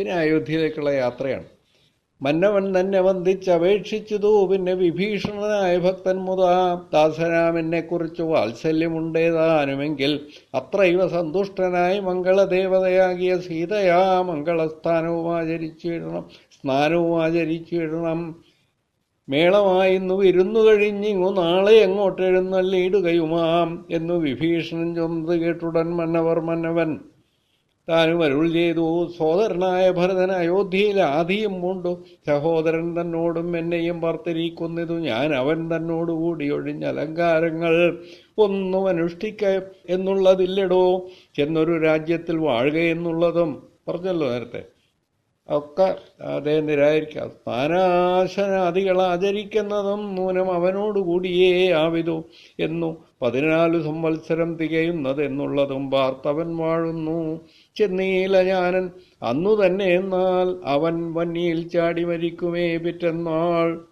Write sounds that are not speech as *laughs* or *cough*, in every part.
പിന്നെ അയോധ്യയിലേക്കുള്ള യാത്രയാണ്. മന്നവൻ തന്നെ വന്ദിച്ചപേക്ഷിച്ചതു പിന്നെ വിഭീഷണനായ ഭക്തൻ മുതാ ദാസരാമനെക്കുറിച്ച് എന്നെക്കുറിച്ച് വാത്സല്യമുണ്ടേതാനുമെങ്കിൽ അത്രൈവ സന്തുഷ്ടനായി മംഗളദേവതയാകിയ സീതയാ മംഗളസ്ഥാനവും ആചരിച്ചിടണം സ്നാനവും ആചരിച്ചിടണം. മേളമായി വിരുന്നു കഴിഞ്ഞിങ്ങു നാളെ എങ്ങോട്ട് എഴുന്നള്ളിയിടുകയുമാം എന്നു വിഭീഷണൻ ചൊന്നത് കേട്ടുടൻ മന്നവർ മന്നവൻ. താനും അരുൾ ചെയ്തു. സോദരനായ ഭരതൻ അയോധ്യയിൽ ആധിയും കൊണ്ടു സഹോദരൻ തന്നോടും എന്നെയും വർത്തിരിക്കുന്നതു ഞാൻ അവൻ തന്നോട് കൂടി ഒഴിഞ്ഞ അലങ്കാരങ്ങൾ ഒന്നും അനുഷ്ഠിക്ക എന്നുള്ളതില്ലടോ. ചെന്നൊരു രാജ്യത്തിൽ വാഴുക എന്നുള്ളതും പറഞ്ഞല്ലോ നേരത്തെ. ഒക്കെ അദ്ദേഹം നിരായിരിക്കാം സ്ഥാനാശനാദികൾ ആചരിക്കുന്നതും മൂലം അവനോടുകൂടിയേ ആവിതു എന്നു പതിനാല് സംവത്സരം തികയുന്നത് എന്നുള്ളതും വാർത്തവൻ വാഴുന്നു. ചെന്നീല ഞാനൻ അന്നു തന്നെ എന്നാൽ അവൻ വന്നിയിൽ ചാടി മരിക്കുമേ പിറ്റന്നാൾ.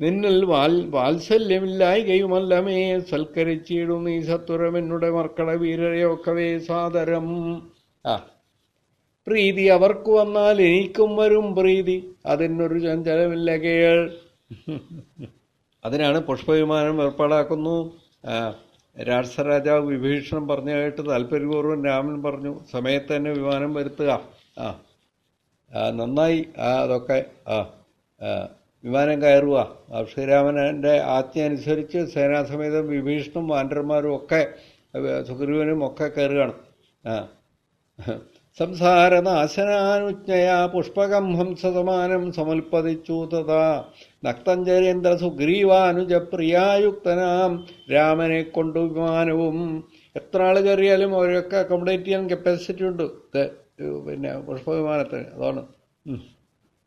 നിന്നിൽ വാൽ വാത്സല്യമില്ലായികയുമല്ലമേ. സൽക്കരിച്ചിടും നീ സത്വരം എന്നുടെ മർക്കട വീരരെയൊക്കവേ സാദരം. ആ. പ്രീതി അവർക്ക് വന്നാൽ എനിക്കും വരും പ്രീതി. അതിനൊരു ചഞ്ചലമില്ല കേൾ. അതിനാണ് പുഷ്പവിമാനം ഏർപ്പാടാക്കുന്നു. ആ, രാക്ഷസരാജാവ് വിഭീഷണം പറഞ്ഞു കേട്ട് താല്പര്യപൂർവം രാമൻ പറഞ്ഞു സമയത്ത് തന്നെ വിമാനം വരുത്തുക. ആ നന്നായി. ആ അതൊക്കെ ആ വിമാനം കയറുക. ശ്രീരാമന്റെ ആജ്ഞ അനുസരിച്ച് സേനാസമേതം വിഭീഷണും വാനരന്മാരും ഒക്കെ സുഗ്രീവനും ഒക്കെ കയറുകയാണ്. ആ സംസാരനാശനാനുജ്ഞയാ പുഷ്പകം ഹംസതമാനം സമുൽപ്പതിച്ചു തഥാ. നക്തഞ്ചരേന്ദ്ര സുഗ്രീവാനുജ പ്രിയായുക്തനാം രാമനെ കൊണ്ടു വിമാനവും. എത്ര ആൾ കയറിയാലും അവരൊക്കെ അക്കോമഡേറ്റ് ചെയ്യാൻ കപ്പാസിറ്റി ഉണ്ട്. പിന്നെ പുഷ്പവിമാനത്തിന്. അതാണ്.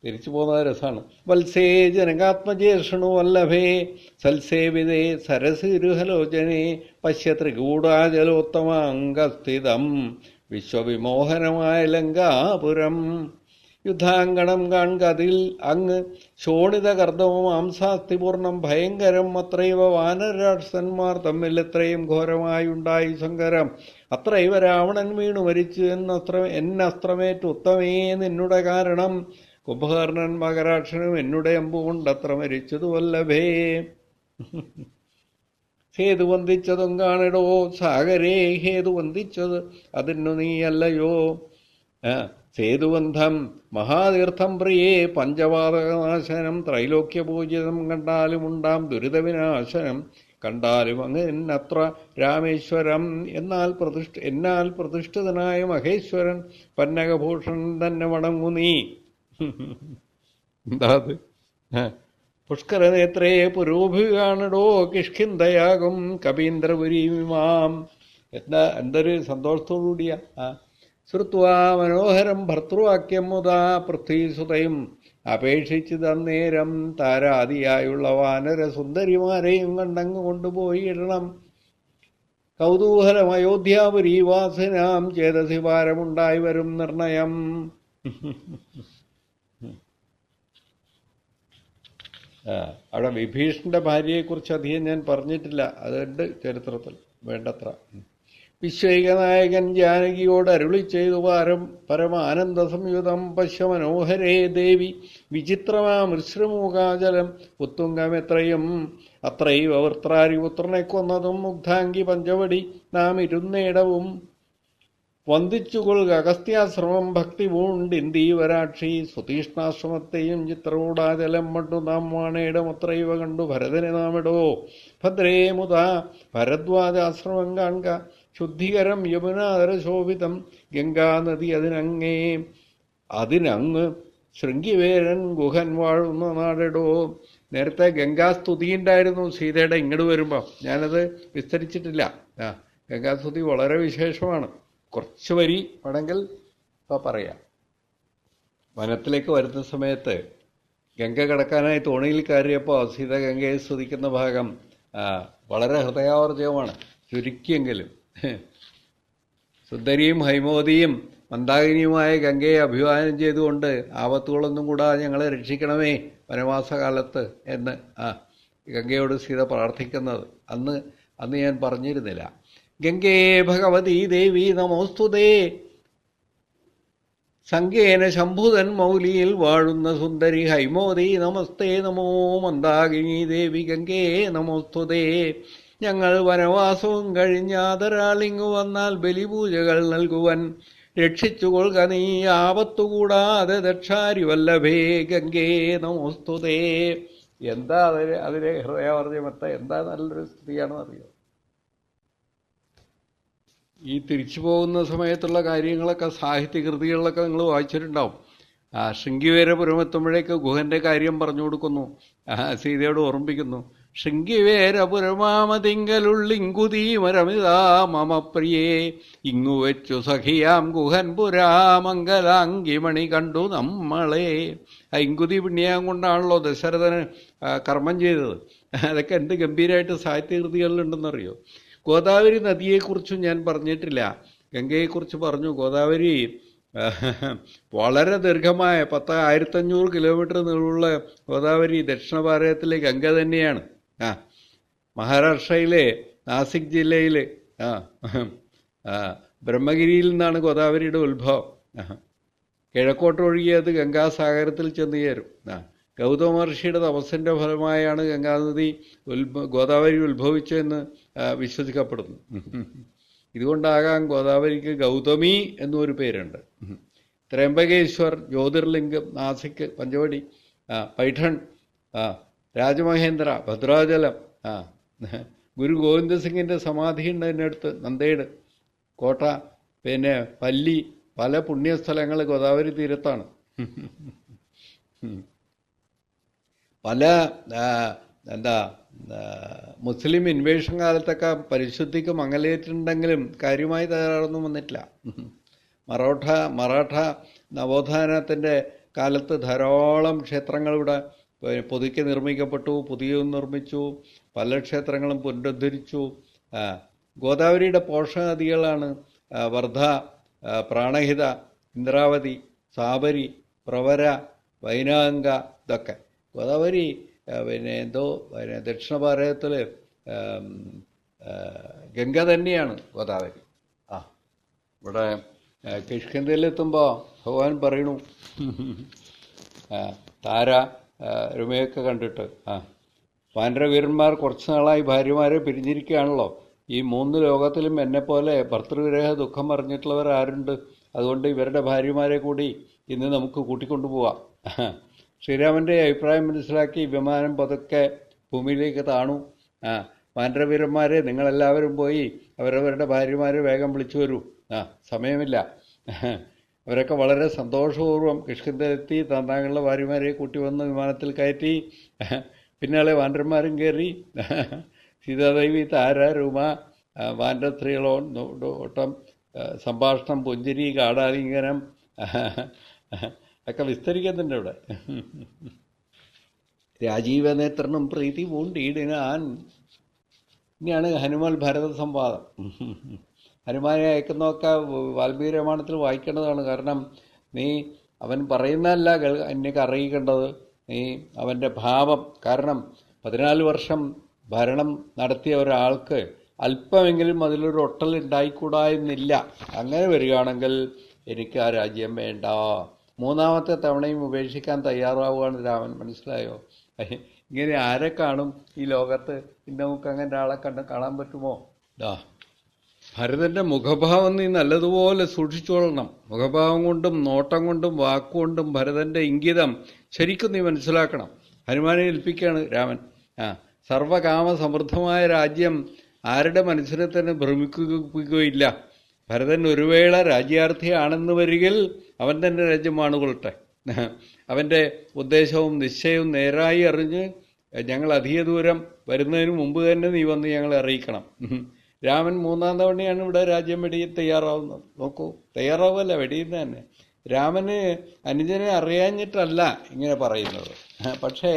തിരിച്ചു പോകുന്ന രസമാണ് വത്സേ ജനകാത്മജേഷണു വല്ലഭേ സൽസേവിതേ സരസിരുഹലോചനേ പശ്യ ത്രികൂടാചലോത്തമാംഗസ്ഥിതം വിശ്വവിമോഹനമായ ലങ്കാപുരം. യുദ്ധാങ്കണം കാൺകതിൽ അങ്ങ് ശോണിത കർദ്ദവും മാംസാസ്ഥിപൂർണം ഭയങ്കരം. അത്രൈവ വാനരാക്ഷസന്മാർ തമ്മിൽ എത്രയും ഘോരമായുണ്ടായി സങ്കരം അത്രൈവ രാവണൻ വീണു മരിച്ചു എന്നസ്ത്ര എന്നസ്ത്രമേറ്റ് ഉത്തമേ നിന്നുടെ കാരണം. കുംഭകർണൻ മകരാക്ഷനും എന്നുടെ അമ്പുകൊണ്ടത്ര മരിച്ചതു വല്ലഭേ. ഹേതു വന്ദിച്ചതും കാണിടോ സാഗരേ ഹേതു വന്ദിച്ചത് അതിനു നീയല്ലയോ? സേതുബന്ധം മഹാതീർത്ഥം പ്രിയേ പഞ്ചവാതകനാശനം ത്രൈലോക്യപൂജിതം കണ്ടാലും ഉണ്ടാം ദുരിതവിനാശനം കണ്ടാലും അങ്ങനത്ര രാമേശ്വരം. എന്നാൽ പ്രതിഷ്ഠ എന്നാൽ പ്രതിഷ്ഠിതനായ മഹേശ്വരൻ പന്നകഭൂഷൺ തന്നെ വണങ്ങു നീ. എന്താ അത്. പുഷ്കരനേത്രേ പുരോഭി കാണടോ കിഷ്കിന്തയാകും കപീന്ദ്രപുരീമാം എന്താ എന്തൊരു സന്തോഷത്തോടുകൂടിയാ. ആ ശ്രുത്വാ മനോഹരം ഭർത്തൃവാക്യം മുതാ പൃഥ്വീസുതയും അപേക്ഷിച്ച് തന്നേരം താരാദിയായുള്ള വാനര സുന്ദരിമാരെയും കണ്ടങ്ങ് കൊണ്ടുപോയി ഇടണം കൗതൂഹലം അയോധ്യാപുരീവാസനാം ചേതസി ഭാരമുണ്ടായി വരും നിർണയം. അവിടെ വിഭീഷണന്റെ ഭാര്യയെക്കുറിച്ച് അധികം ഞാൻ പറഞ്ഞിട്ടില്ല. അതുണ്ട് ചരിത്രത്തിൽ വേണ്ടത്ര. വിശ്വൈകനായകൻ ജാനകിയോട് അരുളി ചെയ്തു പാരം പരമാനന്ദ സംയുതം പശ്യ മനോഹരേ ദേവി വിചിത്രമാ ഉത്തുങ്കമെത്രയും ഉത്തുംഗമെത്രയും അത്രയും വൃത്രാരി പുത്രനെ കൊന്നതും മുഗ്ധാംഗി പഞ്ചവടി നാം ഇരുന്നേടവും. വന്ദിച്ചുകൊള്ളുക അഗസ്ത്യാശ്രമം ഭക്തി പൂണ്ടിന്ദീവരാക്ഷി സുതീഷ്ണാശ്രമത്തെയും ചിത്രകൂടാചലം മണ്ടു നാം വാണേടമത്രൈവ കണ്ടു ഭരതനെ നാമിടോ ഭദ്രേ മുത ഭരദ്വാജാശ്രമം കാണുക. ശുദ്ധികരം യമുനാതരശോഭിതം ഗംഗാനദി അതിനങ്ങേ. അതിനങ്ങ് ശൃംഗിവേരൻ ഗുഹൻ വാഴുന്ന നാടെടോ. നേരത്തെ ഗംഗാസ്തുതി ഉണ്ടായിരുന്നു സീതയുടെ ഇങ്ങോട്ട് വരുമ്പോൾ ഞാനത് വിസ്തരിച്ചിട്ടില്ല. ആ ഗംഗാസ്തുതി വളരെ വിശേഷമാണ്. കുറച്ച് വരി വേണമെങ്കിൽ ഇപ്പോൾ പറയാം. വനത്തിലേക്ക് വരുന്ന സമയത്ത് ഗംഗ കടക്കാനായി തോണിയിൽ കയറിയപ്പോൾ സീത ഗംഗയെ സ്തുതിക്കുന്ന ഭാഗം വളരെ ഹൃദയാവർജകമാണ്. ചുരുക്കിയെങ്കിലും *laughs* സുന്ദരിയും ഹൈമോദിയും മന്ദാകിനിയുമായ ഗംഗയെ അഭിവാദനം ചെയ്തുകൊണ്ട് ആപത്തുകളൊന്നും കൂടാതെ ഞങ്ങളെ രക്ഷിക്കണമേ വനവാസകാലത്ത് എന്ന് ആ ഗംഗയോട് സീത പ്രാർത്ഥിക്കുന്നത്. അന്ന് അന്ന് ഞാൻ പറഞ്ഞിരുന്നില്ല. ഗംഗേ ഭഗവതി ദേവി നമോസ്തുതേ സംഖ്യേന ശംഭുതൻ മൗലിയിൽ വാഴുന്ന സുന്ദരി ഹൈമോദി നമസ്തേ നമോ മന്ദാകിനി ദേവി ഗംഗേ നമോസ്തുതേ ഞങ്ങൾ വനവാസവും കഴിഞ്ഞാതരാളിങ്ങു വന്നാൽ ബലിപൂജകൾ നൽകുവൻ. രക്ഷിച്ചുകൊള്ളുക നീ ആപത്തുകൂടാതെ ദക്ഷാരി വല്ലഭേ ഗംഗേ നമോസ്തുതേ. എന്താ അതിന് അതിലെ ഹൃദയവർജ്യമത്ത എന്താ നല്ലൊരു സ്ത്രീയാണെന്ന് അറിയോ? ഈ തിരിച്ചു പോകുന്ന സമയത്തുള്ള കാര്യങ്ങളൊക്കെ സാഹിത്യകൃതികളിലൊക്കെ നിങ്ങൾ വായിച്ചിട്ടുണ്ടാവും. ആ ശൃംഗിവേരപുരമെത്തുമ്പോഴേക്ക് ഗുഹന്റെ കാര്യം പറഞ്ഞു കൊടുക്കുന്നു. സീതയോട് ഓർമ്മിപ്പിക്കുന്നു. ശൃംഗിവേരപുരമാമതിങ്കലുള്ളിങ്കുതീമരമിതാ മമ പ്രിയേ ഇങ്ങു വെച്ചു സഖിയാം ഗുഹൻ പുരാമംഗലാങ്കിമണി കണ്ടു നമ്മളെ. ആ ഇങ്കുതി പിണ്യാം കൊണ്ടാണല്ലോ ദശരഥന് കർമ്മം ചെയ്തത്. അതൊക്കെ എന്ത് ഗംഭീരമായിട്ട് സാഹിത്യകൃതികളിലുണ്ടെന്നറിയോ? ഗോദാവരി നദിയെക്കുറിച്ചും ഞാൻ പറഞ്ഞിട്ടില്ല. ഗംഗയെക്കുറിച്ച് പറഞ്ഞു. ഗോദാവരി വളരെ ദീർഘമായ പത്ത് ആയിരത്തഞ്ഞൂറ് കിലോമീറ്റർ നീളമുള്ള ഗോദാവരി ദക്ഷിണ ഭാരതത്തിലെ ഗംഗ തന്നെയാണ്. ആ. മഹാരാഷ്ട്രയിലെ നാസിക് ജില്ലയിലെ ആ ആ ബ്രഹ്മഗിരിയിൽ നിന്നാണ് ഗോദാവരിയുടെ ഉത്ഭവം. കിഴക്കോട്ട് ഒഴുകി അത് ഗംഗാസാഗരത്തിൽ ചെന്ന് ചേരും. ആ. ഗൗതമ മഹർഷിയുടെ തപസ്സിന്റെ ഫലമായാണ് ഗംഗാനദി ഉത്ഭ ഗോദാവരി ഉത്ഭവിച്ചതെന്ന് വിശ്വസിക്കപ്പെടുന്നു. ഇതുകൊണ്ടാകാം ഗോദാവരിക്ക് ഗൗതമി എന്നൊരു പേരുണ്ട്. ത്രയംബകേശ്വർ ജ്യോതിർലിംഗം നാസിക് പഞ്ചവടി പൈഠൺ രാജമഹേന്ദ്ര ഭദ്രാചലം ആ ഗുരു ഗോവിന്ദ സിംഗിന്റെ സമാധി ഉണ്ട് അതിനടുത്ത് നന്ദേട് കോട്ട പിന്നെ പല്ലി പല പുണ്യസ്ഥലങ്ങൾ ഗോദാവരി തീരത്താണ്. പല എന്താ മുസ്ലിം ഇൻവേഷൻ കാലത്തൊക്കെ പരിശുദ്ധിക്ക് മങ്ങലേറ്റിട്ടുണ്ടെങ്കിലും കാര്യമായി തകരാറൊന്നും വന്നിട്ടില്ല. മറോഠ മറാഠ നവോത്ഥാനത്തിന്റെ കാലത്ത് ധാരാളം പ- പുതുക്കി നിർമ്മിക്കപ്പെട്ടു പുതിയതും നിർമ്മിച്ചു പല ക്ഷേത്രങ്ങളും പുനരുദ്ധരിച്ചു. ഗോദാവരിയുടെ പോഷക നദികളാണ് വർധ പ്രാണഹിത ഇന്ദ്രാവതി സാബരി പ്രവര വൈനാഗംഗ ഇതൊക്കെ. ഗോദാവരി പിന്നെ എന്തോ പിന്നെ ദക്ഷിണ ഭാരതത്തിൽ ഗംഗ തന്നെയാണ് ഗോദാവരി. ആ ഇവിടെ ആ, കിഷ്കിന്ധയിലെത്തുമ്പോൾ ഭഗവാൻ പറയണു. താര രമയൊക്കെ കണ്ടിട്ട്. ആ. വാനരവീരന്മാർ കുറച്ച് നാളായി ഭാര്യമാരെ പിരിഞ്ഞിരിക്കുകയാണല്ലോ. ഈ മൂന്ന് ലോകത്തിലും എന്നെപ്പോലെ ഭർത്തൃവിരഹ ദുഃഖം അറിഞ്ഞിട്ടുള്ളവർ ആരുണ്ട്? അതുകൊണ്ട് ഇവരുടെ ഭാര്യമാരെ കൂടി ഇന്ന് നമുക്ക് കൂട്ടിക്കൊണ്ടുപോവാം. ശ്രീരാമന്റെ അഭിപ്രായം മനസ്സിലാക്കി വിമാനം പതുക്കെ ഭൂമിയിലേക്ക് താണു. ആ വാനരവീരന്മാരെ നിങ്ങളെല്ലാവരും പോയി അവരവരുടെ ഭാര്യമാരെ വേഗം വിളിച്ചു വരൂ. ആ സമയമില്ല. അവരൊക്കെ വളരെ സന്തോഷപൂർവം കിഷ്കിന്ധെത്തി താന്താങ്ങളുടെ ഭാര്യമാരെ കൂട്ടി വന്ന് വിമാനത്തിൽ കയറ്റി. പിന്നാലെ വാനരന്മാരും കയറി. സീതാദേവി താര രൂമ ആ, വാനര സ്ത്രീകളോ ഓട്ടം സംഭാഷണം പുഞ്ചിരി കാടാലിംഗനം ഒക്കെ വിസ്തരിക്കുന്നുണ്ട് ഇവിടെ രാജീവനേത്രനും പ്രീതി പൂണ്ടീടിനാൻ. ഇനിയാണ് ഹനുമാൻ ഭരത സംവാദം. ഹനുമാനെ അയക്കുന്നതൊക്കെ വാൽമീകി രാമായണത്തിൽ വായിക്കേണ്ടതാണ്. കാരണം നീ അവൻ പറയുന്നതല്ല കേൾ അറിയിക്കേണ്ടത്. നീ അവന്റെ ഭാവം. കാരണം പതിനാല് വർഷം ഭരണം നടത്തിയ ഒരാൾക്ക് അല്പമെങ്കിലും അതിലൊരു ഒട്ടൽ ഉണ്ടായിക്കൂടാ എന്നില്ല. അങ്ങനെ വരികയാണെങ്കിൽ എനിക്ക് ആ രാജ്യം വേണ്ട. മൂന്നാമത്തെ തവണയും ഉപേക്ഷിക്കാൻ തയ്യാറാവുകയാണ് രാമൻ. മനസ്സിലായോ? ഇങ്ങനെ ആരെ കാണും ഈ ലോകത്ത്? ഇന്ന് നമുക്ക് അങ്ങനെ ഒരാളെ കണ്ട് കാണാൻ പറ്റുമോ? ദാ ഭരതന്റെ മുഖഭാവം നീ നല്ലതുപോലെ സൂക്ഷിച്ചോളണം. മുഖഭാവം കൊണ്ടും നോട്ടം കൊണ്ടും വാക്കുകൊണ്ടും ഭരതന്റെ ഇംഗിതം ശരിക്കും നീ മനസ്സിലാക്കണം. ഹനുമാനെ ഏൽപ്പിക്കുകയാണ് രാമൻ. ആ സർവകാമ സമൃദ്ധമായ രാജ്യം ആരുടെ മനസ്സിനെ തന്നെ ഭ്രമിക്കുകയില്ല ഭരതൻ ഒരു വേള രാജ്യാർത്ഥിയാണെന്ന് വരികിൽ അവൻ തന്നെ രാജ്യമാണ് കൊള്ളട്ടെ അവന്റെ ഉദ്ദേശവും നിശ്ചയവും നേരായി അറിഞ്ഞ് ഞങ്ങൾ അധിക ദൂരം വരുന്നതിന് മുമ്പ് തന്നെ നീ വന്ന് ഞങ്ങളെ അറിയിക്കണം. രാമൻ മൂന്നാം തവണയാണ് ഇവിടെ രാജ്യം വെടിയിൽ തയ്യാറാവുന്നത്. നോക്കൂ തയ്യാറാവുമല്ല വെടിയുന്ന തന്നെ. രാമന് അനുജനെ അറിയാഞ്ഞിട്ടല്ല ഇങ്ങനെ പറയുന്നത്. പക്ഷേ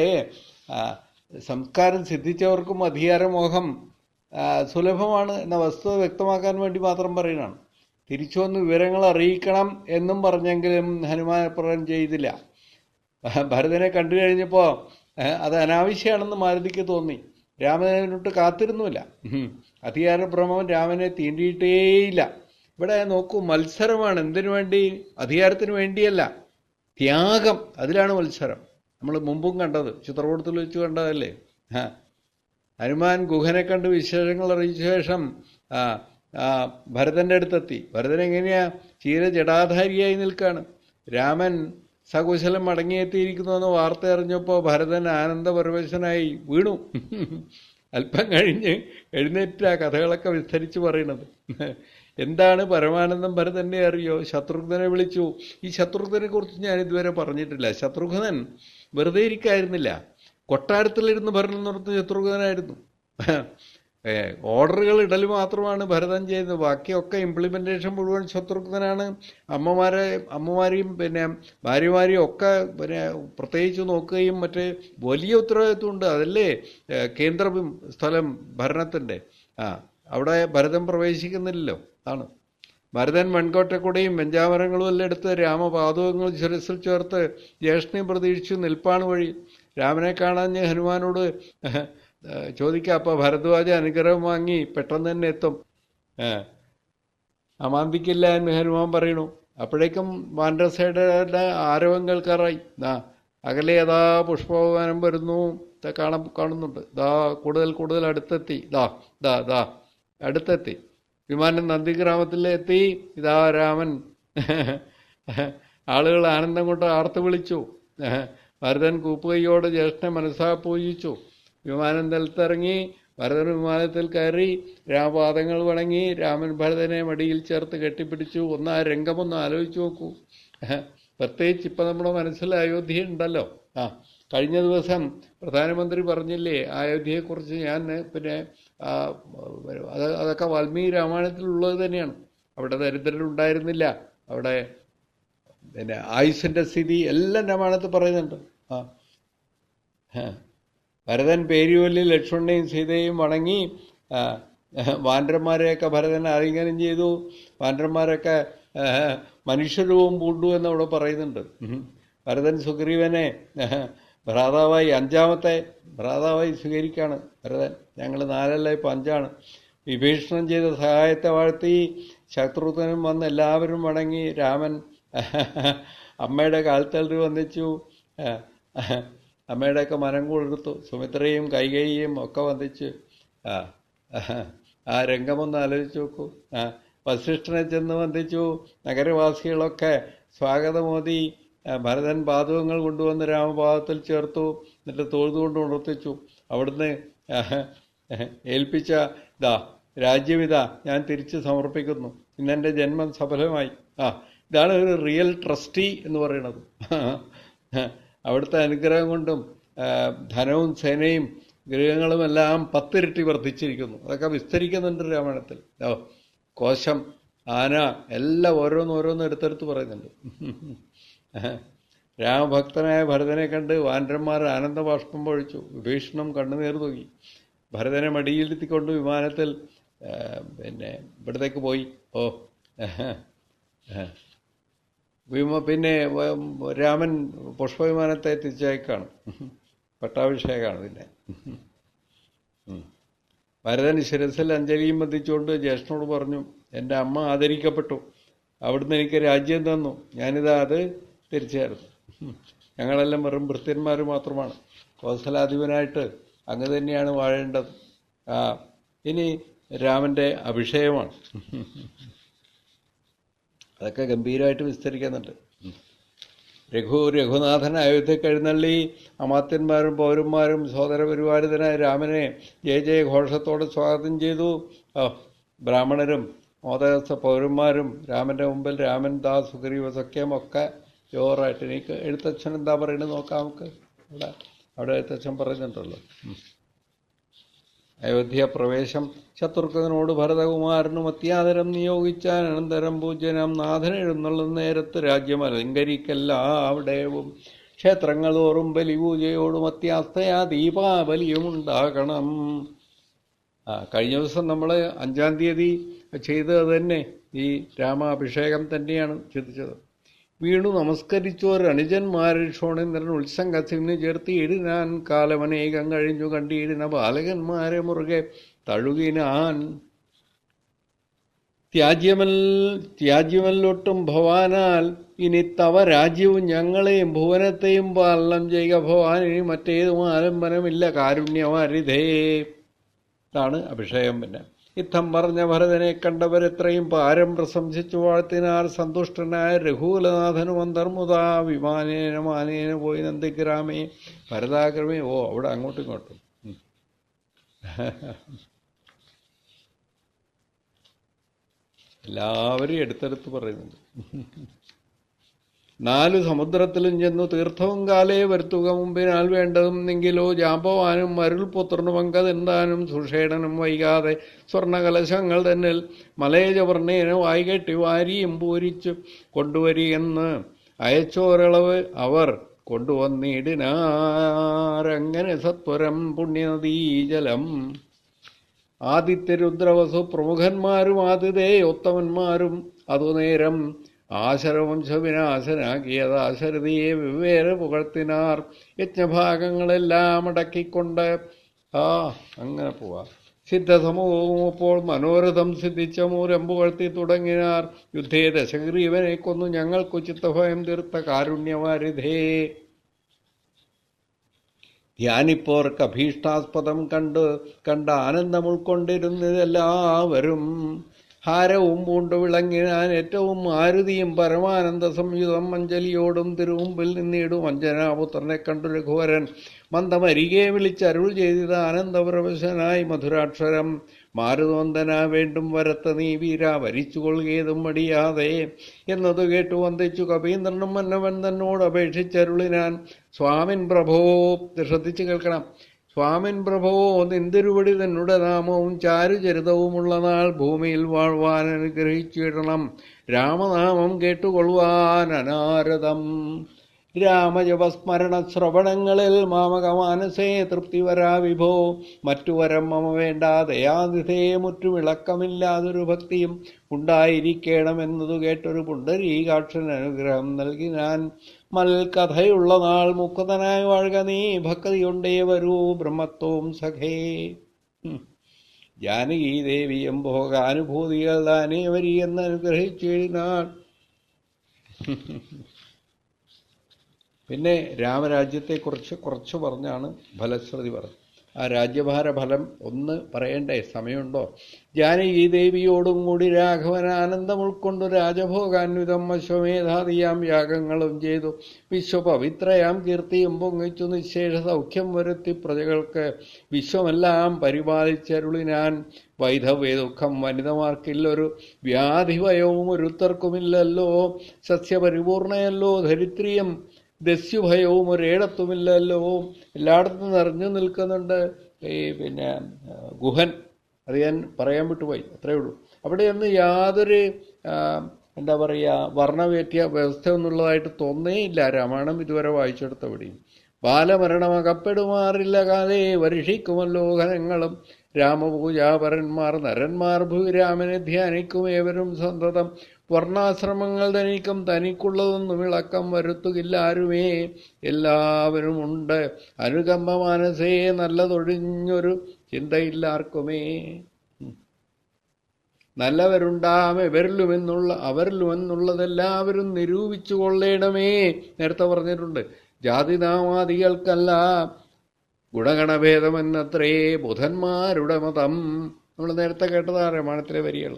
സംസ്കാരം സിദ്ധിച്ചവർക്കും അധികാരമോഹം സുലഭമാണ് എന്ന വസ്തുത വ്യക്തമാക്കാൻ വേണ്ടി മാത്രം പറയുന്നതാണ്. തിരിച്ചു വന്ന് വിവരങ്ങൾ അറിയിക്കണം എന്നും പറഞ്ഞെങ്കിലും ഹനുമാൻ അപ്രകാരം ചെയ്തില്ല ഭരതനെ കണ്ടു കഴിഞ്ഞപ്പോൾ അത് അനാവശ്യമാണെന്ന് മാരുതിക്ക് തോന്നി. രാമനോട്ട് കാത്തിരുന്നുമില്ല. അധികാരഭ്രമം രാമനെ തീണ്ടിയിട്ടേയില്ല. ഇവിടെ നോക്കൂ മത്സരമാണ്. എന്തിനു വേണ്ടി? അധികാരത്തിന് വേണ്ടിയല്ല. ത്യാഗം. അതിലാണ് മത്സരം. നമ്മൾ മുമ്പും കണ്ടത്. ചിത്രകൂടത്തിൽ വെച്ച് കണ്ടതല്ലേ? ഹനുമാൻ ഗുഹനെ കണ്ട് വിശേഷങ്ങൾ അറിയിച്ച ശേഷം ഭരതന്റെ അടുത്തെത്തി. ഭരതൻ എങ്ങനെയാ? ചീര ജടാധാരിയായി നിൽക്കുകയാണ് രാമൻ സകുശലം മടങ്ങിയെത്തിയിരിക്കുന്നുവെന്ന് വാർത്ത അറിഞ്ഞപ്പോൾ ഭരതൻ ആനന്ദപരവശനായി വീണു. അല്പം കഴിഞ്ഞ് എഴുന്നേറ്റാ കഥകളൊക്കെ വിസ്തരിച്ച് പറയണത് എന്താണ് പരമാനന്ദം ഭരതന്നെ അറിയോ? ശത്രുഘ്നനെ വിളിച്ചു. ഈ ശത്രുഘ്നെ കുറിച്ച് ഞാൻ ഇതുവരെ പറഞ്ഞിട്ടില്ല. ശത്രുഘ്നൻ വെറുതെ ഇരിക്കായിരുന്നില്ല. കൊട്ടാരത്തിലിരുന്ന് ഭരണം നടത്തുന്ന ശത്രുഘ്നായിരുന്നു ഓർഡറുകൾ ഇടൽ മാത്രമാണ് ഭരതൻ ചെയ്യുന്നത് ബാക്കിയൊക്കെ ഇംപ്ലിമെന്റേഷൻ മുഴുവൻ ശത്രുഘ്നാണ് അമ്മമാരെ അമ്മമാരെയും പിന്നെ ഭാര്യമാരെയും ഒക്കെ പിന്നെ പ്രത്യേകിച്ച് നോക്കുകയും മറ്റ് വലിയ ഉത്തരവാദിത്വമുണ്ട്. അതല്ലേ കേന്ദ്ര സ്ഥലം ഭരണത്തിന്റെ. ആ അവിടെ ഭരതൻ പ്രവേശിക്കുന്നില്ലല്ലോ. ആണ്. ഭരതൻ മൺകോട്ടക്കൂടെയും വെഞ്ചാമരങ്ങളും എല്ലാം എടുത്ത് രാമപാതകങ്ങൾ ശിരസിൽ ചേർത്ത് ജ്യേഷ്ഠനെയും പ്രതീക്ഷിച്ചു നിൽപ്പാണ് വഴി. രാമനെ കാണാൻ ഹനുമാനോട് ചോദിക്കാം അപ്പൊ ഭരദ്വാജ അനുഗ്രഹം വാങ്ങി പെട്ടെന്ന് തന്നെ എത്തും. അമാന്തിക്കില്ല എന്ന് ഹനുമാൻ പറയണു. അപ്പോഴേക്കും വാൻഡ്രസയുടെ ആരവം കേൾക്കാറായി ദാ അകലെ അതാ പുഷ്പവാനം വരുന്നു കാണാൻ കാണുന്നുണ്ട്. ദാ കൂടുതൽ കൂടുതൽ അടുത്തെത്തി. ദാ ദാ ദാ അടുത്തെത്തി. വിമാനം നന്ദിഗ്രാമത്തിലെത്തി ഇതാ രാമൻ. ആളുകൾ ആനന്ദം കൊണ്ട് ആർത്തു വിളിച്ചു. ഭരതൻ കൂപ്പുകയോട് ജ്യേഷ്ഠനെ മനസ്സാ പൂജിച്ചു. വിമാനം നിലത്തിറങ്ങി ഭരതൻ വിമാനത്തിൽ കയറി രാമപാദങ്ങൾ വണങ്ങി രാമൻ ഭരതനെ മടിയിൽ ചേർത്ത് കെട്ടിപ്പിടിച്ചു. ഒന്ന് ആ രംഗമൊന്ന് ആലോചിച്ച് നോക്കൂ. പ്രത്യേകിച്ച് ഇപ്പം നമ്മുടെ മനസ്സിൽ അയോധ്യ ഉണ്ടല്ലോ. ആ കഴിഞ്ഞ ദിവസം പ്രധാനമന്ത്രി പറഞ്ഞില്ലേ അയോധ്യയെക്കുറിച്ച് ഞാൻ പിന്നെ അത് അതൊക്കെ വാൽമീകി രാമായണത്തിലുള്ളത് തന്നെയാണ്. അവിടെ ദരിദ്രരുണ്ടായിരുന്നില്ല അവിടെ പിന്നെ ആയുസിന്റെ സ്ഥിതി എല്ലാം രാമായണത്തിൽ പറയുന്നുണ്ട്. ആ. ഭരതൻ പേരുവല്ലി ലക്ഷ്മണനെയും സീതയെയും വണങ്ങി വാനരന്മാരെയൊക്കെ ഭരതൻ ആലിംഗനം ചെയ്തു. വാനരന്മാരൊക്കെ മനുഷ്യരൂപം പൂണ്ടു എന്നവിടെ പറയുന്നുണ്ട്. ഭരതൻ സുഗ്രീവനെ ഭ്രാതാവായി അഞ്ചാമത്തെ ഭ്രാതാവായി സ്വീകരിക്കുകയാണ് ഭരതൻ. ഞങ്ങൾ നാലല്ല ഇപ്പം അഞ്ചാണ്. വിഭീഷണം ചെയ്ത സഹായത്തെ വാഴ്ത്തി ശത്രുഘ്നും വന്ന് എല്ലാവരും വണങ്ങി. രാമൻ അമ്മയുടെ കാൽത്തളി വന്നിച്ചു അമ്മയുടെയൊക്കെ മനം കൊടുത്തു സുമിത്രയും കൈകൈയും ഒക്കെ വന്നിച്ച് ആ ആ രംഗമൊന്ന് ആലോചിച്ച് നോക്കൂ. ആ വസിഷ്ഠനെ ചെന്ന് വന്ദിച്ചു. നഗരവാസികളൊക്കെ സ്വാഗതമോദി ഭരതൻ പാതകങ്ങൾ കൊണ്ടുവന്ന് രാമപാദത്തിൽ ചേർത്തു. എന്നിട്ട് തൊഴുതുകൊണ്ട് ഉണർത്തിച്ചു. അവിടുന്ന് ഏൽപ്പിച്ച ഇതാ രാജ്യവിത ഞാൻ തിരിച്ച് സമർപ്പിക്കുന്നു. ഇന്നെന്റെ ജന്മം സഫലമായി. ആ ഇതാണ് ഒരു റിയൽ ട്രസ്റ്റി എന്ന് പറയുന്നത്. അവിടുത്തെ അനുഗ്രഹം കൊണ്ടും ധനവും സേനയും ഗൃഹങ്ങളും എല്ലാം പത്തിരട്ടി വർദ്ധിച്ചിരിക്കുന്നു. അതൊക്കെ വിസ്തരിക്കുന്നുണ്ട് രാമായണത്തിൽ. ഓ കോശം ആന എല്ലാം ഓരോന്ന് ഓരോന്ന് എടുത്തെടുത്ത് പറയുന്നുണ്ട്. *laughs* രാമഭക്തനായ ഭരതനെ കണ്ട് വാനരന്മാർ ആനന്ദബാഷ്പം പൊഴിച്ചു. വിഭീഷണം കണ്ണുനീർ തൂങ്ങി ഭരതനെ മടിയിലെത്തിക്കൊണ്ട് വിമാനത്തിൽ പിന്നെ ഇവിടത്തേക്ക് പോയി. ഓ *laughs* വിമ പിന്നെ രാമൻ പുഷ്പവിമാനത്തെ തിരിച്ചയക്കാണ് പട്ടാഭിഷേകമാണ് പിന്നെ. ഭരതൻ ശിരസിൽ അഞ്ജലിയും ബന്ധിച്ചുകൊണ്ട് ജ്യേഷ്ഠനോട് പറഞ്ഞു എന്റെ അമ്മ ആദരിക്കപ്പെട്ടു. അവിടുന്ന് എനിക്ക് രാജ്യം തന്നു. ഞാനിതാ അത് തിരിച്ചായിരുന്നു ഞങ്ങളെല്ലാം വെറും ഭൃത്യന്മാർ മാത്രമാണ്. കോസലാധിപനായിട്ട് അങ്ങ് തന്നെയാണ് വാഴേണ്ടത്. ഇനി രാമന്റെ അഭിഷേകമാണ്. അതൊക്കെ ഗംഭീരമായിട്ട് വിസ്തരിക്കുന്നുണ്ട്. രഘു രഘുനാഥൻ അയോധ്യ കഴുന്നള്ളി അമാത്യന്മാരും പൗരന്മാരും സോദരപരിവാരിതനായ രാമനെ ജയ ജയ ഘോഷത്തോടെ സ്വാഗതം ചെയ്തു. ബ്രാഹ്മണരും മോദകസ്ഥ പൗരന്മാരും രാമന്റെ മുമ്പിൽ രാമൻ ദാസ് സുഗ്രീവ സഖ്യം ഒക്കെ ജോറായിട്ട്. എനിക്ക് എഴുത്തച്ഛൻ എന്താ പറയുന്നത് നോക്കാം നമുക്ക്. അവിടെ അവിടെ എഴുത്തച്ഛൻ പറയുന്നുണ്ടല്ലോ. അയോധ്യ പ്രവേശം ശത്രുഘ്നോട് ഭരതകുമാരനും അത്യാദരം നിയോഗിച്ച അനന്തരം പൂജ്യനം നാഥൻ എഴുന്നള്ളുന്ന നേരത്ത് രാജ്യം അലങ്കരിക്കെല്ലാവിടെയും ക്ഷേത്രങ്ങൾ തോറും ബലിപൂജയോടും അത്യാസ്ഥയാ ദീപാവലിയും ഉണ്ടാകണം കഴിഞ്ഞ ദിവസം നമ്മൾ അഞ്ചാം തീയതി ചെയ്തത് തന്നെ ഈ രാമാഭിഷേകം തന്നെയാണ് ചിന്തിച്ചത്. വീണു നമസ്കരിച്ചോർ അനുജന്മാരിൽ ക്ഷോണിന്ദ്രൻ ഉത്സംഗത്തിന് ചേർത്ത് ഇടിനാൻ കാലമനേകം കഴിഞ്ഞു കണ്ടിടിന ബാലകന്മാരെ മുറുകെ തഴുകിനാൻ. ത്യാജ്യമൽ ത്യാജ്യമല്ലൊട്ടും ഭവാനാൽ ഇനി തവ രാജ്യവും ഞങ്ങളെയും ഭുവനത്തെയും പാലനം ചെയ്യുക ഭവാൻ ഇനി മറ്റേതും ആലംബനമില്ല കാരുണ്യവാരിധേ ഇതാണ് അഭിഷേകം പിന്നെ. ഇത്തം പറഞ്ഞ ഭരതനെ കണ്ടവരെത്രയും പാരം പ്രശംസിച്ചു വാഴ്ത്തിനാൽ സന്തുഷ്ടനായ രഘുകുലനാഥനും അന്തർമുതാ വിമാനേന മാനേന പോയി നന്ദിഗ്രാമേ. ഭരതാഗ്രമേ ഓ അവിടെ അങ്ങോട്ടും ഇങ്ങോട്ടും. എല്ലാവരും എടുത്തെടുത്ത് പറയുന്നുണ്ട്. നാലു സമുദ്രത്തിലും ചെന്നു തീർത്ഥവും കാലേ വരുത്തുക. മുമ്പിനാൽ വേണ്ടതെന്നെങ്കിലോ ജാമ്പവാനും മരുൾപുത്രനും അങ്കതെന്താനും സുഷേടനും വൈകാതെ സ്വർണകലശങ്ങൾ തന്നിൽ മലയജവർണേന വായികെട്ടി വാരിയും പൂരിച്ചു കൊണ്ടുവരികെന്ന് അയച്ചോരളവ് അവർ കൊണ്ടുവന്നിടിനാരങ്ങനെ സത്വരം പുണ്യനദീജലം ആദിത്യരുദ്രവസു പ്രമുഖന്മാരും ആതിഥേയോത്തമന്മാരും അതുനേരം ആശരവംശവിനാശനാക്കിയത് ആശരതിയെ വെവ്വേറെ പുകഴ്ത്തിനാർ. യജ്ഞഭാഗങ്ങളെല്ലാം അടക്കിക്കൊണ്ട്. ആ അങ്ങനെ പോവാ. സിദ്ധസമൂഹവും അപ്പോൾ മനോരഥം സിദ്ധിച്ച മൂലം പുകഴ്ത്തി തുടങ്ങിനാർ. യുദ്ധേ ദശഗ്രീവനെ കൊന്നു. ഞങ്ങൾക്കു ചിത്തഭയം തീർത്ത കാരുണ്യവാരിധേ ധ്യാനിപ്പോർക്ക് അഭീഷ്ടാസ്പദം കണ്ട് കണ്ട ആനന്ദം ഉൾക്കൊണ്ടിരുന്നതെല്ലാവരും ഹാരവും പൂണ്ടു വിളങ്ങിനാൻ ഏറ്റവും മാരുതിയും പരമാനന്ദ സംയുതം അഞ്ജലിയോടും തിരുമുമ്പിൽ നിന്നിടും. അഞ്ജനാപുത്രനെ കണ്ടു രഘുവരൻ. മന്ദമരികെ വിളിച്ചരുൾ ചെയ്തത് ആനന്ദപ്രവശനായി മധുരാക്ഷരം. മാരുതോന്തന വേണ്ടും വരത്ത നീ വീര വരിച്ചു കൊള്ളുകയതും മടിയാതെ എന്നത് കേട്ടു വന്ദിച്ചു കവീന്ദ്രനും മന്നവൻ തന്നോട് അപേക്ഷിച്ചരുളിനാൻ. സ്വാമിൻ പ്രഭോ ശ്രദ്ധിച്ചു കേൾക്കണം. സ്വാമിൻ പ്രഭോ നിന്തിരുവടി തന്നുടെ നാമവും ചാരുചരിതവുമുള്ള നാൾ ഭൂമിയിൽ വാഴ്വാൻ അനുഗ്രഹിച്ചിടണം. രാമനാമം കേട്ടുകൊള്ളുവാൻ അനാരതം രാമജപസ്മരണ ശ്രവണങ്ങളിൽ മാമകമാനസേ തൃപ്തി വരാ വിഭോ. മറ്റുവരം മമ വേണ്ട ദയാതിഥേ മുറ്റുമിളക്കമില്ലാതൊരു ഭക്തിയും ഉണ്ടായിരിക്കണമെന്നതു കേട്ടൊരു പുണ്ടരീകാക്ഷൻ അനുഗ്രഹം നൽകി ഞാൻ. മൽക്കഥയുള്ള നാൾ മുക്തനായി വാഴുക നീ. ഭക്തിയുണ്ടേ വരൂ ബ്രഹ്മത്വം സഖേ. ജാനകി അനുഭൂതികൾ ഭോഗാനുഭൂതികൾ ദാനേവരി എന്ന് അനുഗ്രഹിച്ചിരുന്നാൾ. പിന്നെ രാമരാജ്യത്തെക്കുറിച്ച് കുറച്ച് പറഞ്ഞാണ് ഫലശ്രുതി പറഞ്ഞത്. ആ രാജ്യഭാര ഫലം ഒന്ന് പറയണ്ടേ? സമയമുണ്ടോ? ജാനകി ദേവിയോടും കൂടി രാഘവൻ ആനന്ദം ഉൾക്കൊണ്ടു രാജഭോഗാന്വിതം അശ്വമേധാദിയാം യാഗങ്ങളും ചെയ്തു. വിശ്വപവിത്രയാം കീർത്തിയും പൊങ്ങിച്ചു. നിശേഷ സൗഖ്യം വരുത്തി പ്രജകൾക്ക് വിശ്വമെല്ലാം പരിപാലിച്ചരുളിനാൻ. വൈധവ്യ ദുഃഖം വനിതമാർക്കില്ലൊരു വ്യാധിഭയവും ഒരുത്തർക്കുമില്ലല്ലോ. സസ്യപരിപൂർണയല്ലോ. ധരിത്രിയം ദസ്യുഭയവും ഒരിടത്തുമില്ലല്ലോ. എല്ലായിടത്തും നിറഞ്ഞു നിൽക്കുന്നുണ്ട്. ഈ പിന്നെ ഗുഹൻ അത് ഞാൻ പറയാൻ വിട്ടുപോയി. അത്രയേ ഉള്ളൂ. അവിടെയൊന്നും യാതൊരു എന്താ പറയുക വർണവേറ്റിയ വ്യവസ്ഥ ഒന്നുള്ളതായിട്ട് തോന്നേയില്ല രാമായണം ഇതുവരെ വായിച്ചെടുത്തവിടെയും. ബാലമരണമകപ്പെടുമാറില്ല. കാലേ വർഷിക്കുമല്ലോ ഘനങ്ങളും. രാമപൂജാപരന്മാർ നരന്മാർ ഭൂരാമനെ ധ്യാനിക്കും ഏവരും സന്തതം. വർണാശ്രമങ്ങൾ നീക്കം തനിക്കുള്ളതൊന്നും ഇളക്കം വരുത്തുകില്ല ആരുമേ? എല്ലാവരും ഉണ്ട്. അനുകമ്പ മനസ്സേ നല്ലതൊഴിഞ്ഞൊരു ചിന്തയില്ലാർക്കുമേ നല്ലവരുണ്ടാം ഇവരിലുമെന്നുള്ള അവരിലുമെന്നുള്ളതെല്ലാവരും നിരൂപിച്ചു കൊള്ളേണമേ. നേരത്തെ പറഞ്ഞിട്ടുണ്ട് ജാതിനാമാദികൾക്കല്ല ഗുണഗണഭേദമെന്നത്രേ ബുധന്മാരുടെ മതം. നമ്മൾ നേരത്തെ കേട്ടതാണ് രമാണത്തിലെ വരികൾ.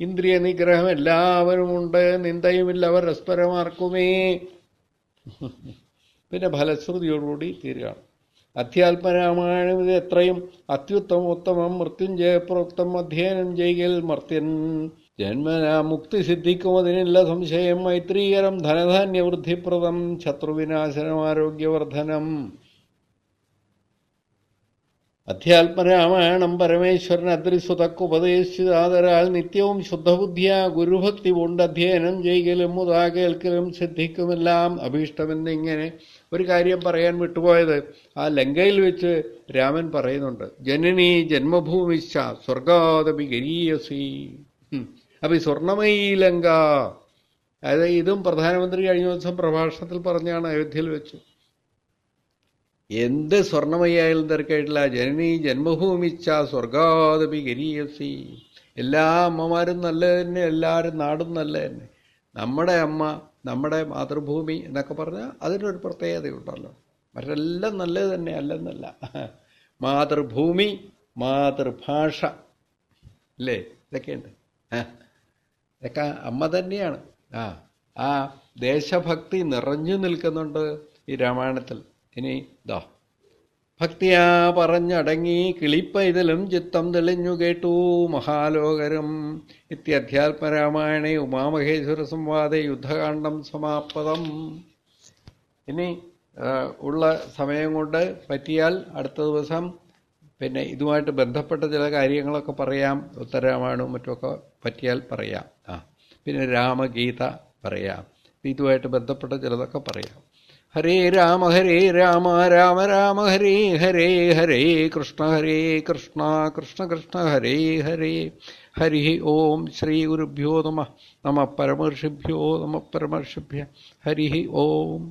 ഇന്ദ്രിയ നിഗ്രഹം എല്ലാവരുമുണ്ട് നിന്ദയുമില്ല അവർ രസ്പരമാർക്കുമേ. പിന്നെ ഫലശ്രുതിയോടുകൂടി തീരുകയാണ്. അധ്യാത്മരാമായണം ഇത് എത്രയും അത്യുത്തമ ഉത്തമം മൃത്യുഞ്ജയപ്രോക്തം അധ്യയനം ചെയ്യൽ മർത്യൻ. ജന്മനാ മുക്തി സിദ്ധിക്കും അതിനില്ല സംശയം മൈത്രീകരം ധനധാന്യവൃദ്ധിപ്രദം ശത്രുവിനാശനം ആരോഗ്യവർദ്ധനം. അധ്യാത്മരാമായണം പരമേശ്വരൻ അദ്രിസുതക്കുപദേശിതാതരാൽ നിത്യവും ശുദ്ധബുദ്ധിയ ഗുരുഭക്തി കൊണ്ട് അധ്യയനം ചെയ്യലും മുതാ കേൾക്കലും സിദ്ധിക്കുമെല്ലാം അഭീഷ്ടമെന്നിങ്ങനെ ഒരു കാര്യം പറയാൻ വിട്ടുപോയത് ആ ലങ്കയിൽ വെച്ച് രാമൻ പറയുന്നുണ്ട് ജനനി ജന്മഭൂമിശ്ച സ്വർഗാദപി ഗരീയസി. അപ്പം ഈ സ്വർണമയീ ലങ്ക അതായത് ഇതും പ്രധാനമന്ത്രി കഴിഞ്ഞ ദിവസം പ്രഭാഷണത്തിൽ പറഞ്ഞാണ് അയോധ്യയിൽ വെച്ച്. എന്ത് സ്വർണമയ്യായാലും തിരക്കായിട്ടില്ല ജനനി ജന്മഭൂമിച്ച സ്വർഗാദപി ഗരീയസി. എല്ലാ അമ്മമാരും നല്ല തന്നെ എല്ലാവരും നാടും നല്ല തന്നെ. നമ്മുടെ അമ്മ നമ്മുടെ മാതൃഭൂമി എന്നൊക്കെ പറഞ്ഞാൽ അതിനൊരു പ്രത്യേകതയുണ്ടല്ലോ. മറ്റെല്ലാം നല്ലത് തന്നെ അല്ലെന്നല്ല. മാതൃഭൂമി മാതൃഭാഷ. അല്ലേ ഇതൊക്കെയുണ്ട്. ഇതൊക്കെ അമ്മ തന്നെയാണ്. ആ. ആ ദേശഭക്തി നിറഞ്ഞു നിൽക്കുന്നുണ്ട് ഈ രാമായണത്തിൽ. ഇനി ഇതാ ഭക്തിയാ പറഞ്ഞടങ്ങി കിളിപ്പ കിളിപ്പൈതലും ചിത്തം തെളിഞ്ഞു കേട്ടു മഹാലോകരം. ഇത്യധ്യാത്മരാമായണേ ഉമാമഹേശ്വര സംവാദ യുദ്ധകാന്ഡം സമാപതം. ഇനി ഉള്ള സമയം കൊണ്ട് പറ്റിയാൽ അടുത്ത ദിവസം പിന്നെ ഇതുമായിട്ട് ബന്ധപ്പെട്ട ചില കാര്യങ്ങളൊക്കെ പറയാം. ഉത്തരരാമായണവും മറ്റുമൊക്കെ പറ്റിയാൽ പറയാം. ആ പിന്നെ രാമഗീത പറയാം. ഇതുമായിട്ട് ബന്ധപ്പെട്ട ചിലതൊക്കെ പറയാം. हरे राम हरे राम राम राम, हरे हरे हरे, कृष्ण हरे, कृष्ण कृष्ण कृष्ण, हरे हरे। हरिः ॐ श्रीगुरुभ्यो नम। नम परमर्षिभ्यो, नम परमर्षिभ्य। हरि ॐ